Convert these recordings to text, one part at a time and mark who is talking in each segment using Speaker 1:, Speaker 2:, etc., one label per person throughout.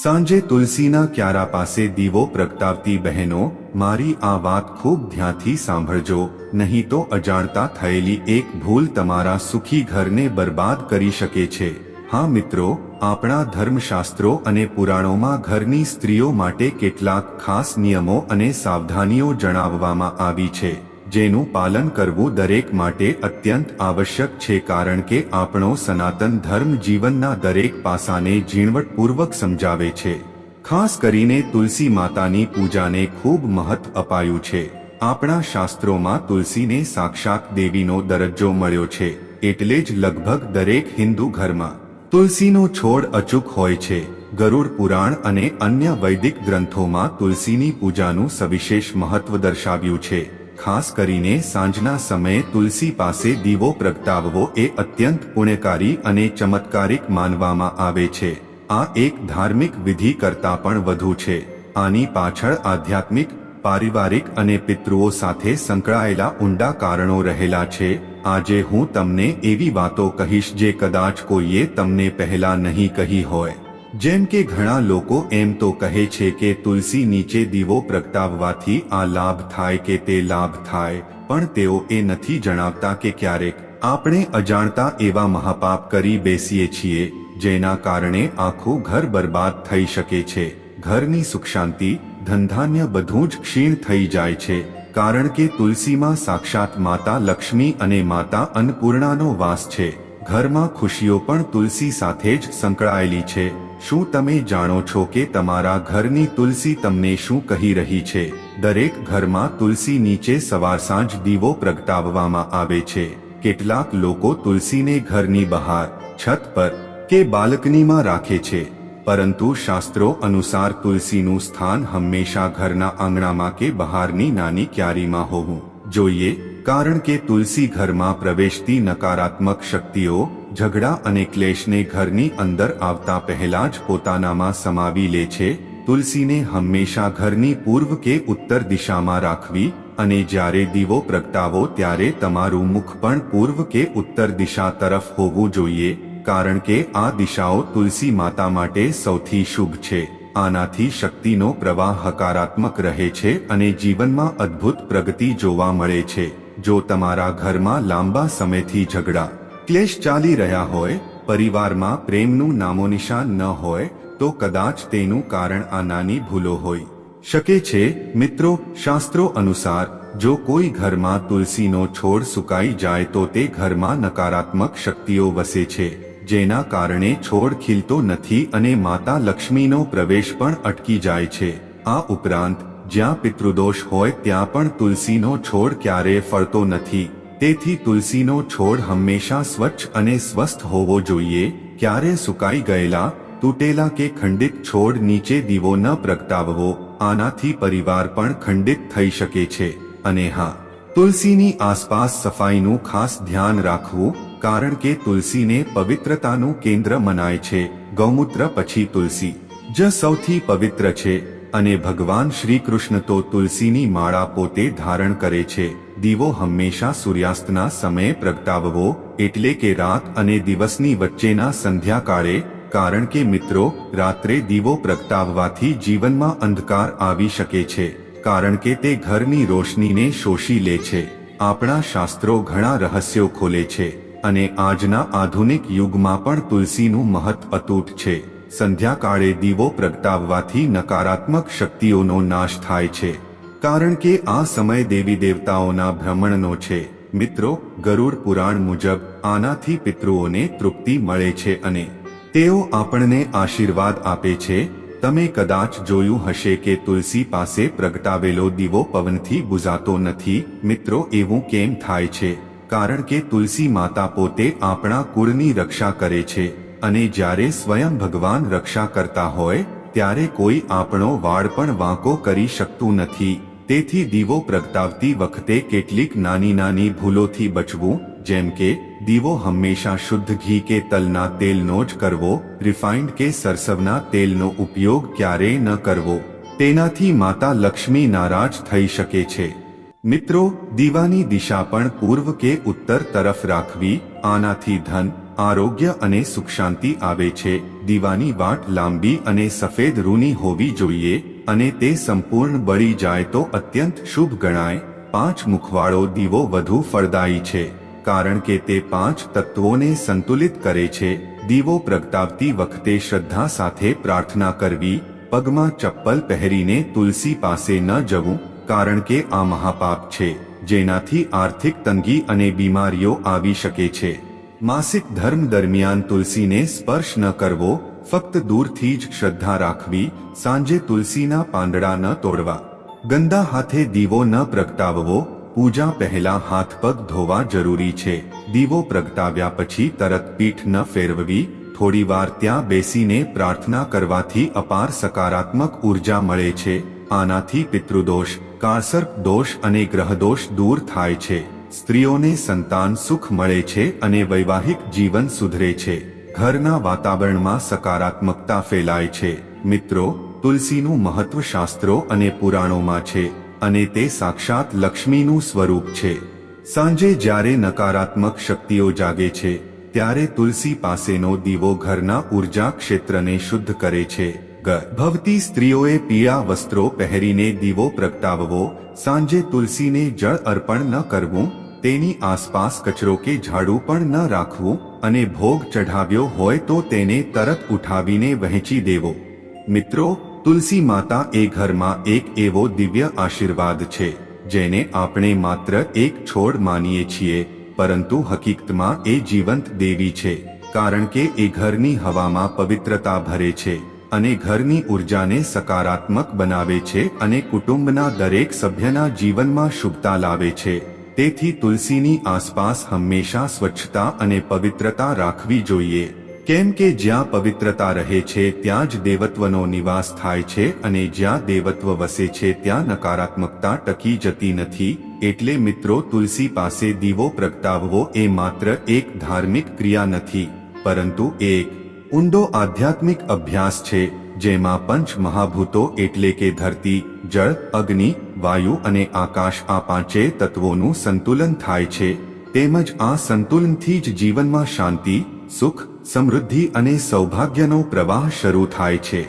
Speaker 1: સાંજે તુલસીના ક્યારા પાસે દીવો પ્રગટાવતી બહેનો, મારી આ વાત ખૂબ ધ્યાનથી સાંભળજો, નહીં તો અજાણતા થયેલી એક ભૂલ તમારા સુખી ઘરને બરબાદ કરી શકે છે. હા મિત્રો, આપણા ધર્મશાસ્ત્રો અને પુરાણોમાં ઘરની સ્ત્રીઓ માટે કેટલાક ખાસ નિયમો અને સાવધાનીઓ જણાવવામાં આવી છે. જેનું પાલન કરવું દરેક માટે અત્યંત આવશ્યક છે કારણ કે આપણો સનાતન ધર્મ જીવનના દરેક પાસાને ઝીણવટપૂર્વક સમજાવે છે. ખાસ કરીને તુલસી માતાની પૂજાને ખૂબ મહત્વ અપાયું છે. આપણા શાસ્ત્રોમાં તુલસીને સાક્ષાત દેવીનો દરજ્જો મળ્યો છે, એટલે જ લગભગ દરેક હિન્દુ ઘરમાં તુલસીનો છોડ અચૂક હોય છે. ગરુડ પુરાણ અને અન્ય વૈદિક ગ્રંથોમાં તુલસીની પૂજાનું સવિશેષ મહત્વ દર્શાવ્યું છે. ખાસ કરીને સાંજના સમયે તુલસી પાસે દીવો પ્રગટાવવો એ અત્યંત પુણ્યકારી અને ચમત્કારિક માનવામાં આવે છે. આ એક ધાર્મિક વિધિ કરતાં પણ વધુ છે. આની પાછળ આધ્યાત્મિક, પારિવારિક અને પિતૃઓ સાથે સંકળાયેલા ઊંડા કારણો રહેલા છે. આજે હું તમને એવી વાતો કહીશ જે કદાચ કોઈએ તમને પહેલા નહીં કહી હોય. જેમ કે ઘણા લોકો એમ તો કહે છે કે તુલસી નીચે દીવો પ્રગટાવવાથી આ લાભ થાય કે તે લાભ થાય, પણ તેઓ એ નથી જણાવતા કે ક્યારેક આપણે અજાણતા એવા મહાપાપ કરી બેસીએ છીએ, જેના કારણે આખું ઘર બરબાદ થઈ શકે છે, ઘરની સુખ શાંતિ ધનધાન્ય બધું જ ક્ષીણ થઈ જાય છે, કારણ કે તુલસીમાં સાક્ષાત માતા લક્ષ્મી અને માતા અન્નપૂર્ણાનો વાસ છે, ઘરમાં ખુશીઓ પણ તુલસી સાથે જ સંકળાયેલી છે. શું તમે જાણો છો કે તમારા ઘરની તુલસી તમને શું કહી રહી છે? દરેક ઘરમાં તુલસી નીચે સવાર સાંજ દીવો પ્રગટાવવામાં આવે છે. કેટલાક લોકો તુલસીને ઘરની બહાર, છત પર કે બાલ્કનીમાં રાખે છે. પરંતુ શાસ્ત્રો અનુસાર તુલસીનું સ્થાન હંમેશા ઘરના આંગણામાં કે બહારની નાની ક્યારીમાં હોવું જોઈએ. કારણ કે તુલસી ઘરમાં પ્રવેશતી નકારાત્મક શક્તિઓ, ઝઘડા અને ક્લેશને ઘરની અંદર આવતા પહેલા જ પોતાનામાં સમાવી લે છે, તુલસીને હંમેશા ઘરની પૂર્વ કે ઉત્તર દિશામાં રાખવી અને જ્યારે દીવો પ્રગટાવો ત્યારે તમારું મુખ પણ પૂર્વ કે ઉત્તર દિશા તરફ હોવું જોઈએ, કારણ કે આ દિશાઓ તુલસી માતા માટે સૌથી શુભ છે, આનાથી શક્તિનો પ્રવાહ હકારાત્મક રહે છે અને જીવનમાં અદ્ભુત પ્રગતિ જોવા મળે છે. જો તમારા ઘરમાં લાંબા સમયથી ઝઘડા, ક્લેશ ચાલી રહ્યા હોય, પરિવારમાં પ્રેમનું નામોનિશાન ન હોય, તો કદાચ તેનું કારણ આ નાની ભૂલો હોય. શકે છે, મિત્રો, શાસ્ત્રો અનુસાર, જો કોઈ ઘરમાં તુલસીનો છોડ સુકાઈ જાય તો તે ઘરમાં નકારાત્મક શક્તિઓ વસે છે, જેના કારણે છોડ ખીલતો નથી અને માતા લક્ષ્મીનો પ્રવેશ પણ અટકી જાય છે. આ ઉપરાંત જ્યાં પિતૃદોષ હોય ત્યાં પણ તુલસીનો છોડ ક્યારેય ફળતો નથી. તેથી તુલસીનો છોડ હંમેશા સ્વચ્છ અને સ્વસ્થ હોવો જોઈએ, ક્યારે સુકાઈ ગયેલા, તૂટેલા કે ખંડિત છોડ નીચે દીવો ન પ્રગટાવવો, આનાથી પરિવાર પણ ખંડિત થઈ શકે છે. અને હા, તુલસીની આસપાસ સફાઈનું ખાસ ધ્યાન રાખવું, કારણ કે તુલસીને પવિત્રતાનું કેન્દ્ર મનાય છે. ગૌમૂત્ર પછી તુલસી. જ સૌથી પવિત્ર છે. અને ભગવાન શ્રી કૃષ્ણ તો તુલસીની માળા પોતે ધારણ કરે છે. દીવો હંમેશા સૂર્યાસ્તના સમયે પ્રગટાવવો એટલે કે રાત અને દિવસની વચ્ચેના સંધ્યાકાળે, કારણ કે મિત્રો, રાત્રે દીવો પ્રગટાવવાથી જીવનમાં અંધકાર આવી શકે છે, કારણ કે તે ઘરની રોશનીને શોષી લે છે. આપણા શાસ્ત્રો ઘણા રહસ્યો ખોલે છે, અને આજના આધુનિક યુગમાં પણ તુલસીનું મહત્વ અતૂટ છે. સંધ્યાકાળે દીવો પ્રગટાવવાથી નકારાત્મક શક્તિઓનો નાશ થાય છે. કારણ કે આ સમય દેવી દેવતાઓના ભ્રમણનો છે. મિત્રો, ગરુડ પુરાણ મુજબ આનાથી પિતૃઓને તૃપ્તિ મળે છે અને તેઓ આપણને આશીર્વાદ આપે છે. તમે કદાચ જોયું હશે કે તુલસી પાસે પ્રગટાવેલો દીવો પવનથી બુઝાતો નથી. મિત્રો, એવું કેમ થાય છે? કારણ કે તુલસી માતા પોતે આપણા કુળની રક્ષા કરે છે. અને જ્યારે સ્વયં ભગવાન રક્ષા કરતા હોય, ત્યારે કોઈ આપણો વાળ પણ વાંકો કરી શકતું નથી. તેથી દીવો પ્રગટાવતી વખતે કેટલીક નાની નાની ભૂલોથી બચવું, જેમ કે, દીવો હંમેશા શુદ્ધ ઘી કે તલના તેલનો જ કરવો રિફાઇન્ડ કે સરસવના તેલનો ઉપયોગ ક્યારેય ન કરવો. તેનાથી માતા લક્ષ્મી નારાજ થઈ શકે છે. મિત્રો, દીવાની દિશા પણ પૂર્વ કે ઉત્તર તરફ રાખવી, આનાથી ધન આરોગ્ય અને સુખ શાંતિ આવે છે. દીવાની વાટ લાંબી અને સફેદ રૂની હોવી જોઈએ અને તે સંપૂર્ણ બળી જાય તો અત્યંત શુભ ગણાય. પાંચ મુખવાળો દીવો વધુ ફળદાયી છે, કારણ કે તે પાંચ તત્વોને સંતુલિત કરે છે. દીવો પ્રગટાવતી વખતે શ્રદ્ધા સાથે પ્રાર્થના કરવી, પગમાં ચપ્પલ પહેરીને તુલસી પાસે ન જવું, કારણ કે આ મહાપાપ છે, જેનાથી આર્થિક તંગી અને બીમારીઓ આવી શકે છે. માસિક ધર્મ દરમિયાન તુલસીને સ્પર્શ ન કરવો, ફક્ત દૂરથી જ શ્રદ્ધા રાખવી, સાંજે તુલસીના પાંદડા ન તોડવા. ગંદા હાથે દીવો ન પ્રગટાવવો, પૂજા પહેલા હાથ પગ ધોવા જરૂરી છે. દીવો પ્રગટાવ્યા પછી તરત પીઠ ન ફેરવવી થોડીવાર ત્યાં બેસીને પ્રાર્થના કરવાથી અપાર સકારાત્મક ઊર્જા મળે છે. આનાથી પિતૃદોષ, કાળસર્પ દોષ અને ગ્રહદોષ દૂર થાય છે. સ્ત્રીઓને સંતાન સુખ મળે છે અને વૈવાહિક જીવન સુધરે છે. ઘરના વાતાવરણમાં સકારાત્મકતા ફેલાય છે. મિત્રો, તુલસીનું મહત્વ શાસ્ત્રો અને પુરાણોમાં છે અને તે સાક્ષાત લક્ષ્મીનું સ્વરૂપ છે. સાંજે જ્યારે નકારાત્મક શક્તિઓ જાગે છે, ત્યારે તુલસી પાસેનો દીવો ઘરના ઊર્જા ક્ષેત્રને શુદ્ધ કરે છે. ગર્ભવતી સ્ત્રીઓએ પીળા વસ્ત્રો પહેરીને દીવો પ્રગટાવવો, સાંજે તુલસીને જળ અર્પણ ન કરવું તેની આસપાસ કચરો કે ઝાડુ પણ ન રાખવું અને ભોગ ચઢાવ્યો હોય તો તેને તરત ઉઠાવીને વહેંચી દેવો. મિત્રો, તુલસી માતા એ ઘરમાં એક એવો દિવ્ય આશીર્વાદ છે, જેને આપણે માત્ર એક છોડ માનીએ છીએ, પરંતુ હકીકતમાં એ જીવંત દેવી છે, કારણ કે એ ઘરની હવામાં પવિત્રતા ભરે છે અને ઘરની ઉર્જાને સકારાત્મક બનાવે છે અને કુટુંબના દરેક સભ્યના જીવનમાં શુભતા લાવે છે. તેથી તુલસીની આસપાસ હંમેશા સ્વચ્છતા અને પવિત્રતા રાખવી જોઈએ. કેમ કે જ્યાં પવિત્રતા રહે છે, ત્યાં જ દેવત્વનો નિવાસ થાય છે અને જ્યાં દેવત્વ વસે છે, ત્યાં નકારાત્મકતા ટકી જતી નથી. એટલે મિત્રો, તુલસી પાસે દીવો પ્રગટાવવો એ માત્ર એક ધાર્મિક ક્રિયા નથી, પરંતુ એક ઊંડો આધ્યાત્મિક અભ્યાસ છે, જેમાં પંચ મહાભૂતો એટલે કે ધરતી, જળ, અગ્નિ વાયુ અને આકાશ આ પાંચે તત્વોનું સંતુલન થાય છે, તેમજ આ સંતુલનથી જ જીવનમાં શાંતિ, સુખ, સમૃદ્ધિ અને સૌભાગ્યનો પ્રવાહ શરૂ થાય છે.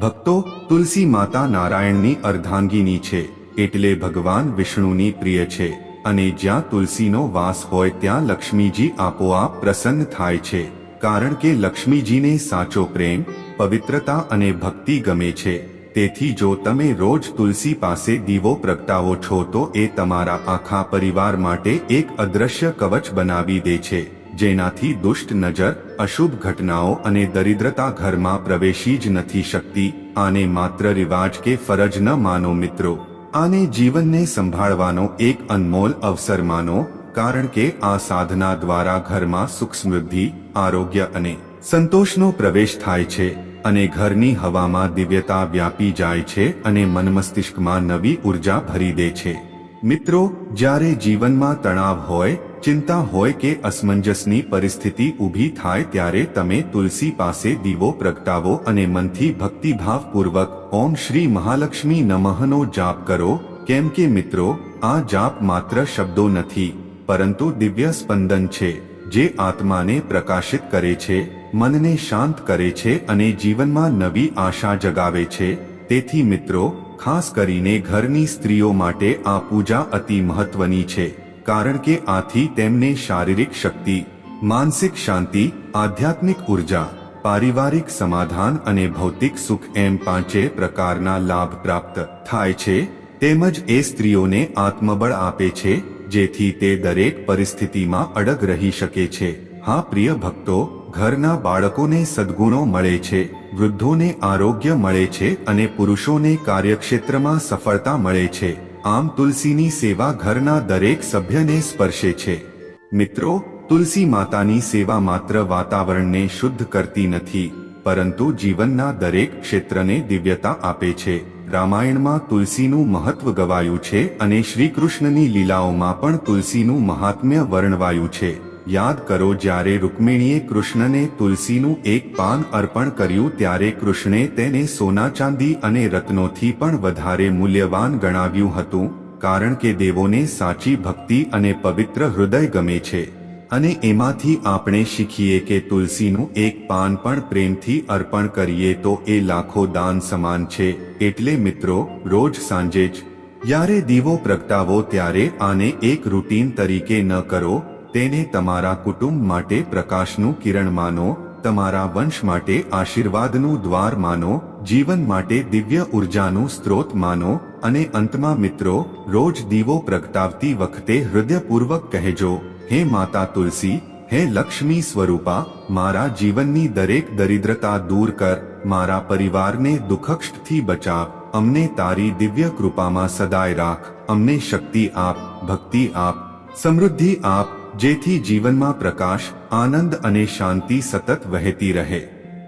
Speaker 1: ભક્તો, તુલસી માતા નારાયણની અર્ધાંગીની છે, એટલે ભગવાન વિષ્ણુની પ્રિય છે, અને જ્યાં તુલસીનો વાસ હોય ત્યાં લક્ષ્મીજી આપોઆપ પ્રસન્ન થાય છે, કારણ કે લક્ષ્મીજીને સાચો પ્રેમ, પવિત્રતા અને ભક્તિ ગમે છે. તેથી જો તમે રોજ તુલસી પાસે દીવો પ્રગટાવો છો તો એ તમારા આખા પરિવાર માટે એક અદ્રશ્ય કવચ બનાવી દે છે, જેનાથી દુષ્ટ નજર, અશુભ ઘટનાઓ અને દરિદ્રતા ઘરમાં પ્રવેશી જ નથી શકતી, આને માત્ર રિવાજ કે ફરજ ન માનો મિત્રો. આને જીવનને સંભાળવાનો એક અનમોલ અવસર માનો, કારણ કે આ સાધના દ્વારા ઘરમાં સુખ સમૃદ્ધિ, આરોગ્ય અને સંતોષનો પ્રવેશ થાય છે. અને ઘરની હવામાં દિવ્યતા વ્યાપી જાય છે અને મનમસ્તિષ્કમાં નવી ઊર્જા ભરી દે છે. મિત્રો, જ્યારે જીવનમાં તણાવ હોય, ચિંતા હોય કે અસમંજસની પરિસ્થિતિ ઊભી થાય ત્યારે તમે તુલસી પાસે દીવો પ્રગટાવો અને મનથી ભક્તિભાવપૂર્વક ઓમ શ્રી મહાલક્ષ્મી નમઃનો જાપ કરો. કેમ કે મિત્રો, આ જાપ માત્ર શબ્દો નથી, પરંતુ દિવ્ય સ્પંદન છે, જે આત્માને પ્રકાશિત કરે છે. મનને શાંત કરે છે અને જીવનમાં નવી આશા જગાવે છે. તેથી મિત્રો, ખાસ કરીને ઘરની સ્ત્રીઓ માટે આ પૂજા અતિ મહત્વની છે, કારણ કે આથી તેમને શારીરિક શક્તિ, માનસિક શાંતિ, આધ્યાત્મિક ઊર્જા, પારિવારિક સમાધાન અને ભૌતિક સુખ એમ પાંચે પ્રકારના લાભ પ્રાપ્ત થાય છે. તેમજ એ સ્ત્રીઓને આત્મબળ આપે છે, જેથી તે દરેક પરિસ્થિતિમાં અડગ રહી શકે છે. હા, પ્રિય ભક્તો ઘરના બાળકોને સદગુણો મળે છે, વૃદ્ધોને આરોગ્ય મળે છે અને પુરુષોને કાર્યક્ષેત્રમાં સફળતા મળે છે. આમ તુલસીની સેવા ઘરના દરેક સભ્યને સ્પર્શે છે. મિત્રો, તુલસી માતાની સેવા માત્ર વાતાવરણને શુદ્ધ કરતી નથી, પરંતુ જીવનના દરેક ક્ષેત્રને દિવ્યતા આપે છે. રામાયણમાં તુલસીનું મહત્વ ગવાયું છે અને શ્રીકૃષ્ણની લીલાઓમાં પણ તુલસીનું મહાત્મ્ય વર્ણવાયું છે. યાદ કરો જ્યારે રૂકમિણીએ કૃષ્ણને તુલસીનું એક પાન અર્પણ કર્યું ત્યારે કૃષ્ણે તેને સોના ચાંદી અને રત્નોથી પણ વધારે મૂલ્યવાન ગણાવ્યું હતું, કારણ કે દેવોને સાચી ભક્તિ અને પવિત્ર હૃદય ગમે છે. અને એમાંથી આપણે શીખીએ કે તુલસીનું એક પાન પણ પ્રેમથી અર્પણ કરીએ તો એ લાખો દાન સમાન છે, એટલે મિત્રો, રોજ સાંજે જ. જ્યારે દીવો પ્રગટાવો ત્યારે આને એક રૂટીન તરીકે ન કરો તેને તમારા કુટુંબ માટે પ્રકાશનું કિરણ માનો, તમારા વંશ માટે આશીર્વાદનું દ્વાર માનો, જીવન માટે દિવ્ય ઉર્જાનું સ્ત્રોત માનો, અને અંતમાં મિત્રો, રોજ દીવો પ્રગટાવતી વખતે હૃદયપૂર્વક કહેજો, હે માતા તુલસી, હે લક્ષ્મી સ્વરૂપા, મારા જીવનની દરેક દરિદ્રતા દૂર કર, મારા પરિવારને દુઃખક્ષથી બચાવ, અમને તારી દિવ્ય કૃપામાં સદાય રાખ, અમને શક્તિ આપ, ભક્તિ આપ, સમૃદ્ધિ આપ જેથી જીવનમાં પ્રકાશ, આનંદ અને શાંતિ સતત વહેતી રહે.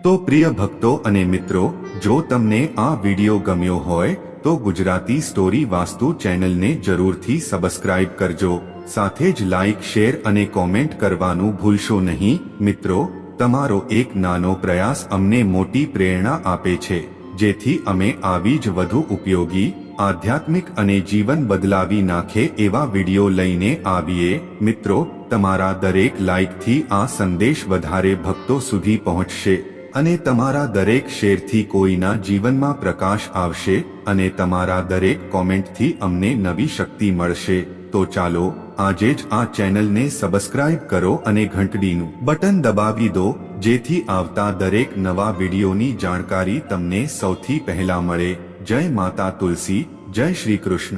Speaker 1: તો પ્રિય ભક્તો અને મિત્રો, જો તમને આ વિડિયો ગમ્યો હોય, તો ગુજરાતી સ્ટોરી વાસ્તુ ચેનલને જરૂરથી સબસ્ક્રાઇબ કરજો. સાથે જ લાઇક, શેર અને કોમેન્ટ કરવાનું ભૂલશો નહીં. મિત્રો, તમારો એક નાનો પ્રયાસ અમને મોટી પ્રેરણા આપે છે, જેથી અમે આવી જ વધુ ઉપયોગી આધ્યાત્મિક અને જીવન બદલાવી નાખે એવા વિડિયો લઈને આવીએ. મિત્રો, તમારા દરેક લાઇકથી આ સંદેશ વધારે ભક્તો સુધી પહોંચશે અને તમારા દરેક શેરથી કોઈના જીવનમાં પ્રકાશ આવશે અને તમારા દરેક કોમેન્ટથી અમને નવી શક્તિ મળશે. તો ચાલો, આજે જ આ ચેનલને સબસ્ક્રાઇબ કરો અને ઘંટડીનું બટન દબાવી દો, જેથી આવતા દરેક નવા વિડીયોની જાણકારી તમને સૌથી પહેલા મળે. જય માતા તુલસી જય શ્રી કૃષ્ણ.